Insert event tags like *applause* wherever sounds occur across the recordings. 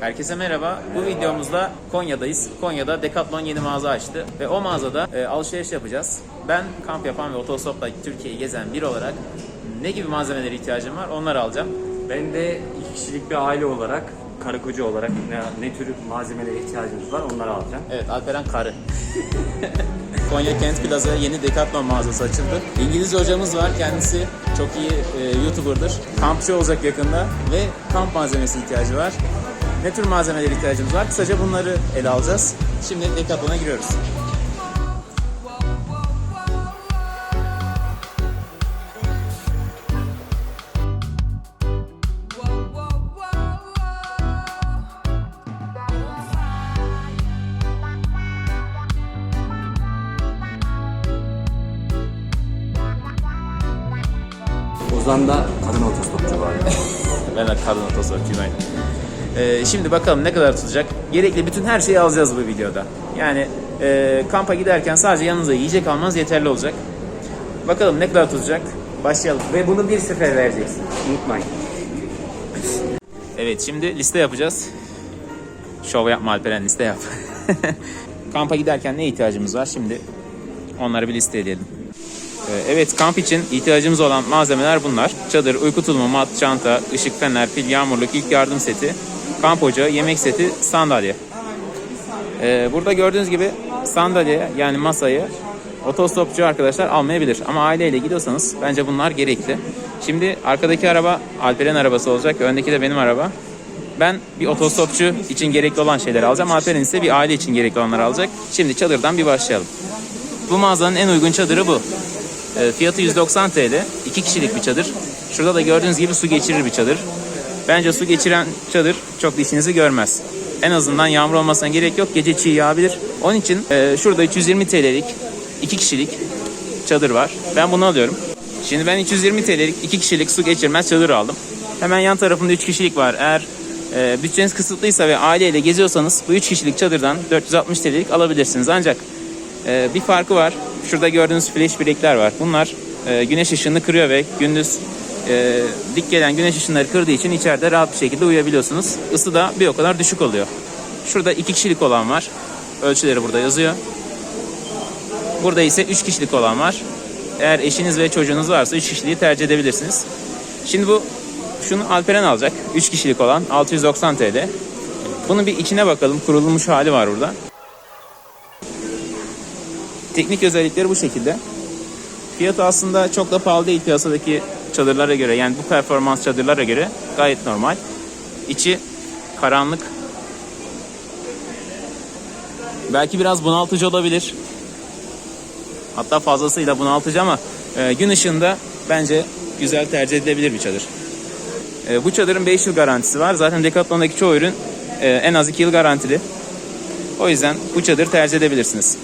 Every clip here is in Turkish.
Herkese merhaba. Bu videomuzda Konya'dayız. Konya'da Decathlon yeni mağaza açtı ve o mağazada e, alışveriş yapacağız. Ben kamp yapan ve otostopla Türkiye'yi gezen biri olarak ne gibi malzemelere ihtiyacım var onları alacağım. Ben de iki kişilik bir aile olarak, karı koca olarak ne, ne tür malzemelere ihtiyacımız var onları alacağım. Evet Alperen Karı. *laughs* Konya Kent Plaza yeni Decathlon mağazası açıldı. İngilizce hocamız var. Kendisi çok iyi e, YouTuber'dır. Kampçı olacak yakında ve kamp malzemesi ihtiyacı var. Ne tür malzemelere ihtiyacımız var? Kısaca bunları ele alacağız. Şimdi Decathlon'a giriyoruz. Ozan da kadın otostopçu var. *laughs* Ben de kadın otostopçuyum aynı. Ee, şimdi bakalım ne kadar tutacak. Gerekli bütün her şeyi alacağız bu videoda. Yani e, kampa giderken sadece yanınıza yiyecek almanız yeterli olacak. Bakalım ne kadar tutacak. Başlayalım. Ve bunu bir sefer vereceksin. Unutmayın. Evet şimdi liste yapacağız. Şov yapma Alperen liste yap. *laughs* Kampa giderken ne ihtiyacımız var? Şimdi onları bir liste edelim. Ee, Evet kamp için ihtiyacımız olan malzemeler bunlar. Çadır, uyku tulumu, mat, çanta, ışık, fener, pil, yağmurluk, ilk yardım seti, kamp ocağı, yemek seti, sandalye. Ee, Burada gördüğünüz gibi sandalye yani masayı otostopçu arkadaşlar almayabilir. Ama aileyle gidiyorsanız bence bunlar gerekli. Şimdi arkadaki araba Alper'in arabası olacak. Öndeki de benim araba. Ben bir otostopçu için gerekli olan şeyleri alacağım. Alper'in ise bir aile için gerekli olanları alacak. Şimdi çadırdan bir başlayalım. Bu mağazanın en uygun çadırı bu. E, Fiyatı 190 TL. 2 kişilik bir çadır. Şurada da gördüğünüz gibi su geçirir bir çadır. Bence su geçiren çadır çok işinizi görmez. En azından yağmur olmasına gerek yok. Gece çiğ yağabilir. Onun için e, şurada 320 TL'lik 2 kişilik çadır var. Ben bunu alıyorum. Şimdi ben 220 TL'lik 2 kişilik su geçirmez çadır aldım. Hemen yan tarafında 3 kişilik var. Eğer e, bütçeniz kısıtlıysa ve aileyle geziyorsanız bu 3 kişilik çadırdan 460 TL'lik alabilirsiniz. Ancak ee, bir farkı var. Şurada gördüğünüz flash bilekler var. Bunlar e, güneş ışığını kırıyor ve gündüz e, dik gelen güneş ışınları kırdığı için içeride rahat bir şekilde uyuyabiliyorsunuz. Isı da bir o kadar düşük oluyor. Şurada iki kişilik olan var. Ölçüleri burada yazıyor. Burada ise 3 kişilik olan var. Eğer eşiniz ve çocuğunuz varsa 3 kişiliği tercih edebilirsiniz. Şimdi bu şunu Alperen alacak. 3 kişilik olan 690 TL. Bunun bir içine bakalım. Kurulmuş hali var burada. Teknik özellikleri bu şekilde. Fiyatı aslında çok da pahalı değil piyasadaki çadırlara göre. Yani bu performans çadırlara göre gayet normal. İçi karanlık. Belki biraz bunaltıcı olabilir. Hatta fazlasıyla bunaltıcı ama e, gün ışığında bence güzel tercih edilebilir bir çadır. E, bu çadırın 5 yıl garantisi var. Zaten Decathlon'daki çoğu ürün e, en az 2 yıl garantili. O yüzden bu çadır tercih edebilirsiniz.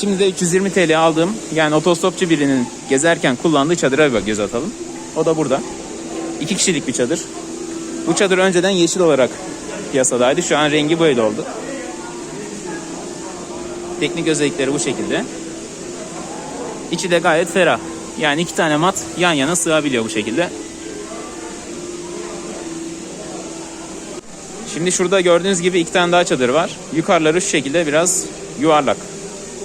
Şimdi de 320 TL aldığım yani otostopçu birinin gezerken kullandığı çadıra bir göz atalım. O da burada. İki kişilik bir çadır. Bu çadır önceden yeşil olarak piyasadaydı. Şu an rengi böyle oldu. Teknik özellikleri bu şekilde. İçi de gayet ferah. Yani iki tane mat yan yana sığabiliyor bu şekilde. Şimdi şurada gördüğünüz gibi iki tane daha çadır var. Yukarıları şu şekilde biraz yuvarlak.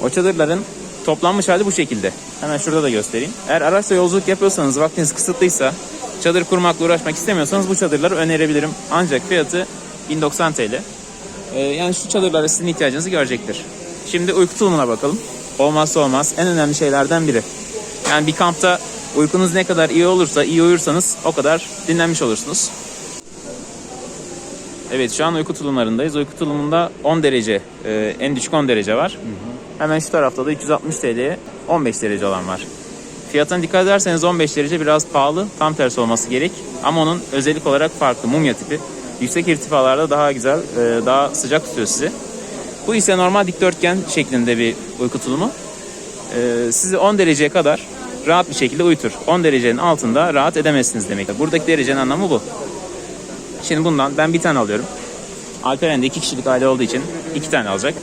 O çadırların toplanmış hali bu şekilde. Hemen şurada da göstereyim. Eğer araçla yolculuk yapıyorsanız vaktiniz kısıtlıysa çadır kurmakla uğraşmak istemiyorsanız bu çadırları önerebilirim. Ancak fiyatı 1090 TL. Ee, yani şu çadırlara sizin ihtiyacınızı görecektir. Şimdi uyku tulumuna bakalım. Olmazsa olmaz en önemli şeylerden biri. Yani bir kampta uykunuz ne kadar iyi olursa, iyi uyursanız o kadar dinlenmiş olursunuz. Evet şu an uyku tulumlarındayız. Uyku tulumunda 10 derece, e, en düşük 10 derece var. Hemen şu tarafta da 360 TL'ye 15 derece olan var. Fiyatına dikkat ederseniz 15 derece biraz pahalı. Tam tersi olması gerek. Ama onun özellik olarak farklı. Mumya tipi. Yüksek irtifalarda daha güzel, e, daha sıcak tutuyor sizi. Bu ise normal dikdörtgen şeklinde bir uyku tulumu. E, sizi 10 dereceye kadar rahat bir şekilde uyutur. 10 derecenin altında rahat edemezsiniz demek. Buradaki derecenin anlamı bu. Şimdi bundan ben bir tane alıyorum. Alperen de iki kişilik aile olduğu için iki tane alacak.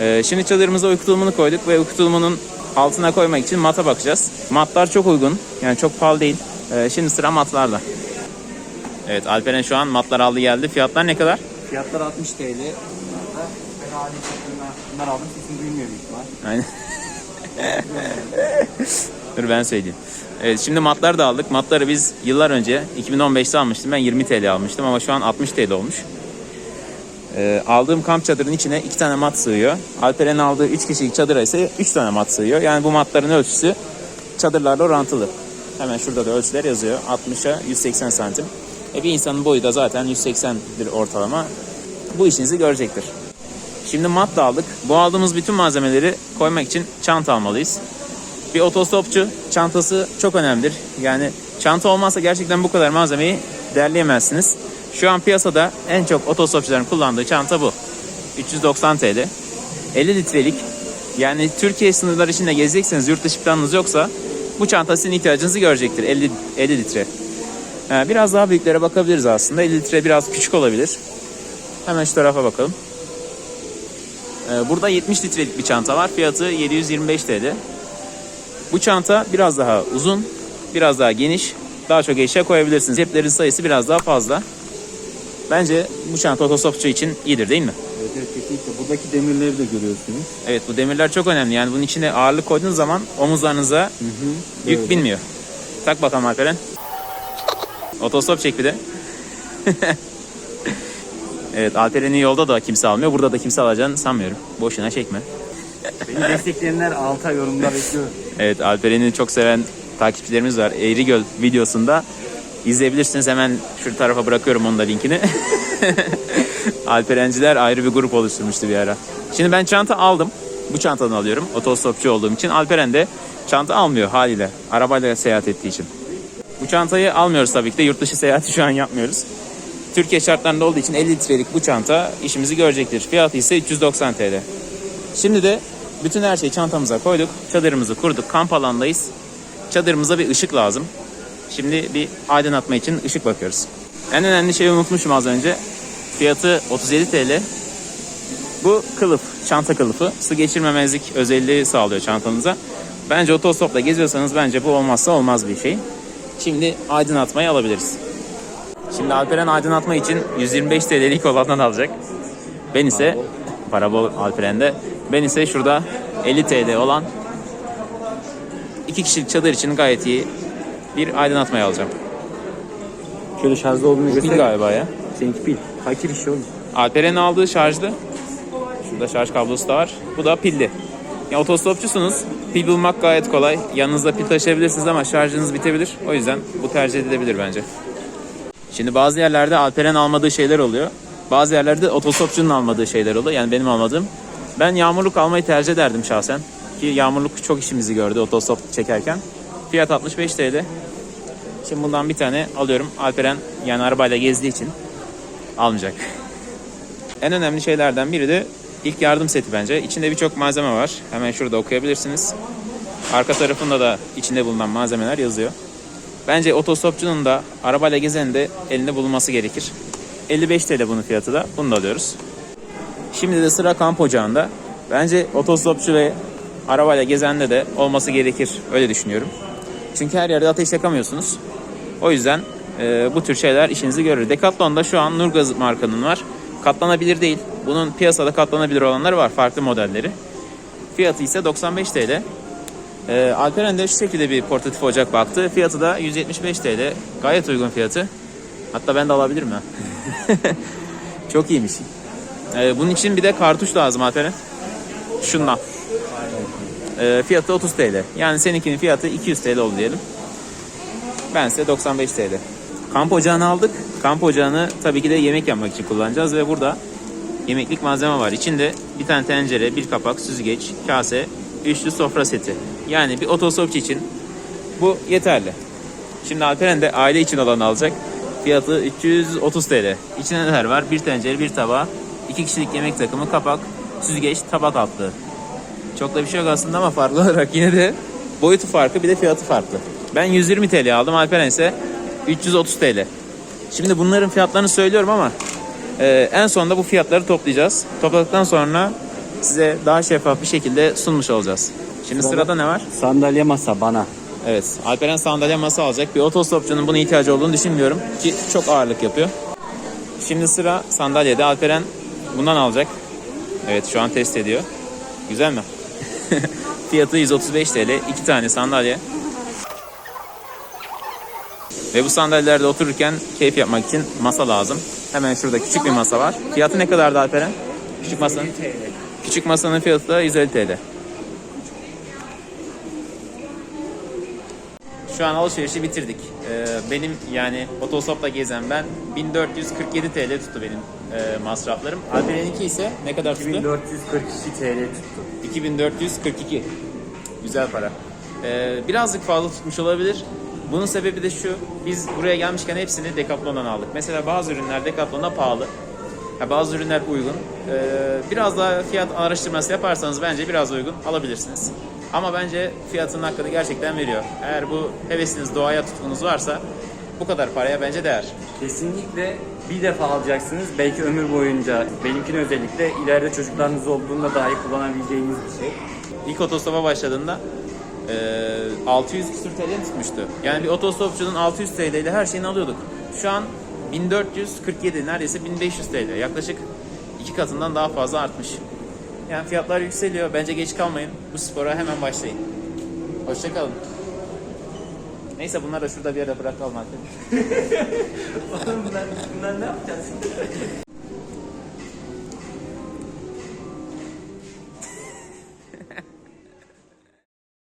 Ee, şimdi çadırımıza uyku tulumunu koyduk ve uyku tulumunun altına koymak için mata bakacağız. Matlar çok uygun. Yani çok pahalı değil. Ee, şimdi sıra matlarda. Evet Alperen şu an matlar aldı geldi. Fiyatlar ne kadar? Fiyatlar 60 TL. Ben hali bunlar aldım sesini duymuyor büyük ihtimal. Aynen. Dur ben söyleyeyim. Evet şimdi matlar da aldık. Matları biz yıllar önce 2015'te almıştım. Ben 20 TL almıştım ama şu an 60 TL olmuş. Ee, aldığım kamp çadırının içine 2 tane mat sığıyor. Alperen'in aldığı 3 kişilik çadıra ise 3 tane mat sığıyor. Yani bu matların ölçüsü çadırlarla orantılı. Hemen şurada da ölçüler yazıyor. 60'a 180 santim. E bir insanın boyu da zaten 180'dir ortalama. Bu işinizi görecektir. Şimdi mat da aldık. Bu aldığımız bütün malzemeleri koymak için çanta almalıyız. Bir otostopçu çantası çok önemlidir. Yani çanta olmazsa gerçekten bu kadar malzemeyi derleyemezsiniz. Şu an piyasada en çok otostopçuların kullandığı çanta bu. 390 TL. 50 litrelik. Yani Türkiye sınırları içinde gezecekseniz yurt dışı planınız yoksa bu çanta sizin ihtiyacınızı görecektir. 50, 50 litre. Ee, Biraz daha büyüklere bakabiliriz aslında. 50 litre biraz küçük olabilir. Hemen şu tarafa bakalım. Ee, Burada 70 litrelik bir çanta var. Fiyatı 725 TL. Bu çanta biraz daha uzun, biraz daha geniş. Daha çok eşya koyabilirsiniz. Ceplerin sayısı biraz daha fazla. Bence bu çanta otostopçu için iyidir değil mi? Evet evet kesinlikle. Buradaki demirleri de görüyorsunuz. Evet bu demirler çok önemli. Yani bunun içine ağırlık koyduğunuz zaman omuzlarınıza yük Evet. binmiyor. Tak bakalım Alperen. Otostop çek bir de. *laughs* evet Alperen'i yolda da kimse almıyor. Burada da kimse alacağını sanmıyorum. Boşuna çekme. Beni destekleyenler alta yorumda bekliyor. Evet Alperen'i çok seven takipçilerimiz var. Eğrigöl videosunda izleyebilirsiniz. Hemen şu tarafa bırakıyorum onun da linkini. *laughs* Alperenciler ayrı bir grup oluşturmuştu bir ara. Şimdi ben çanta aldım. Bu çantadan alıyorum. Otostopçu olduğum için. Alperen de çanta almıyor haliyle. Arabayla seyahat ettiği için. Bu çantayı almıyoruz tabii ki de. Yurt dışı seyahati şu an yapmıyoruz. Türkiye şartlarında olduğu için 50 litrelik bu çanta işimizi görecektir. Fiyatı ise 390 TL. Şimdi de bütün her şeyi çantamıza koyduk. Çadırımızı kurduk. Kamp alandayız. Çadırımıza bir ışık lazım. Şimdi bir aydınlatma için ışık bakıyoruz. En önemli şeyi unutmuşum az önce. Fiyatı 37 TL. Bu kılıf, çanta kılıfı. Su geçirmemezlik özelliği sağlıyor çantanıza. Bence otostopla geziyorsanız bence bu olmazsa olmaz bir şey. Şimdi aydınlatmayı alabiliriz. Şimdi Alperen aydınlatma için 125 TL'lik olandan alacak. Ben ise para bol Alperen'de. Ben ise şurada 50 TL olan iki kişilik çadır için gayet iyi bir aydınlatmayı alacağım. Şöyle şarjda olduğunu Pil göster. galiba ya. Seninki pil. Bir şey oğlum? Alperen'in aldığı şarjlı. Şurada şarj kablosu da var. Bu da pilli. Ya otostopçusunuz. Pil bulmak gayet kolay. Yanınızda pil taşıyabilirsiniz ama şarjınız bitebilir. O yüzden bu tercih edilebilir bence. Şimdi bazı yerlerde Alperen almadığı şeyler oluyor. Bazı yerlerde otostopçunun almadığı şeyler oluyor. Yani benim almadığım. Ben yağmurluk almayı tercih ederdim şahsen. Ki yağmurluk çok işimizi gördü otostop çekerken. Fiyat 65 TL. Şimdi bundan bir tane alıyorum. Alperen yani arabayla gezdiği için almayacak. En önemli şeylerden biri de ilk yardım seti bence. İçinde birçok malzeme var. Hemen şurada okuyabilirsiniz. Arka tarafında da içinde bulunan malzemeler yazıyor. Bence otostopçunun da arabayla gezenin de elinde bulunması gerekir. 55 TL bunun fiyatı da. Bunu da alıyoruz. Şimdi de sıra kamp ocağında. Bence otostopçu ve arabayla gezende de olması gerekir. Öyle düşünüyorum. Çünkü her yerde ateş yakamıyorsunuz. O yüzden e, bu tür şeyler işinizi görür. Decathlon'da şu an Nurgaz markanın var. Katlanabilir değil. Bunun piyasada katlanabilir olanları var. Farklı modelleri. Fiyatı ise 95 TL. E, Alperen de şu şekilde bir portatif ocak baktı. Fiyatı da 175 TL. Gayet uygun fiyatı. Hatta ben de alabilirim ha. *laughs* Çok iyiymiş. E, bunun için bir de kartuş lazım Alperen. Şundan. E, fiyatı 30 TL. Yani seninkinin fiyatı 200 TL oldu diyelim. Ben size 95 TL. Kamp ocağını aldık. Kamp ocağını tabii ki de yemek yapmak için kullanacağız ve burada yemeklik malzeme var. İçinde bir tane tencere, bir kapak, süzgeç, kase, üçlü sofra seti. Yani bir otostopçu için bu yeterli. Şimdi Alperen de aile için olanı alacak. Fiyatı 330 TL. İçinde neler var? Bir tencere, bir tabağı, iki kişilik yemek takımı, kapak, süzgeç, tabak altlığı. Çok da bir şey yok aslında ama farklı *laughs* olarak yine de boyutu farkı bir de fiyatı farklı. Ben 120 TL aldım. Alperen ise 330 TL. Şimdi bunların fiyatlarını söylüyorum ama e, en sonunda bu fiyatları toplayacağız. Topladıktan sonra size daha şeffaf bir şekilde sunmuş olacağız. Şimdi Sırada- sırada ne var? Sandalye masa bana. Evet, Alperen sandalye masa alacak. Bir otostopçunun buna ihtiyacı olduğunu düşünmüyorum ki çok ağırlık yapıyor. Şimdi sıra sandalyede. Alperen bundan alacak. Evet, şu an test ediyor. Güzel mi? *laughs* Fiyatı 135 TL. iki tane sandalye. Ve bu sandalyelerde otururken keyif yapmak için masa lazım. Hemen şurada küçük bir masa var. Fiyatı ne kadardı Alperen? Küçük masanın. Küçük masanın fiyatı da 150 TL. Şu an alışverişi bitirdik. Ee, benim yani otostopla gezen ben 1447 TL tuttu benim e, masraflarım. Alperen'inki ise ne kadar tuttu? 1442 TL tuttu. 2442. Güzel para. Ee, birazcık fazla tutmuş olabilir. Bunun sebebi de şu. Biz buraya gelmişken hepsini Decathlon'dan aldık. Mesela bazı ürünler Decathlon'da pahalı. Ya bazı ürünler uygun. Ee, biraz daha fiyat araştırması yaparsanız bence biraz uygun alabilirsiniz. Ama bence fiyatının hakkını gerçekten veriyor. Eğer bu hevesiniz, doğaya tutkunuz varsa bu kadar paraya bence değer. Kesinlikle bir defa alacaksınız. Belki ömür boyunca, benimkini özellikle ileride çocuklarınız olduğunda dahi kullanabileceğiniz bir şey. İlk otostopa başladığında eee 600 küsür TL tutmuştu. Yani bir otostopçunun 600 TL ile her şeyini alıyorduk. Şu an 1447 neredeyse 1500 TL. Yaklaşık iki katından daha fazla artmış. Yani fiyatlar yükseliyor. Bence geç kalmayın. Bu spora hemen başlayın. Hoşçakalın. Neyse bunları da şurada bir yere bırakalım artık. *laughs* bunlar, bunlar ne yapacağız?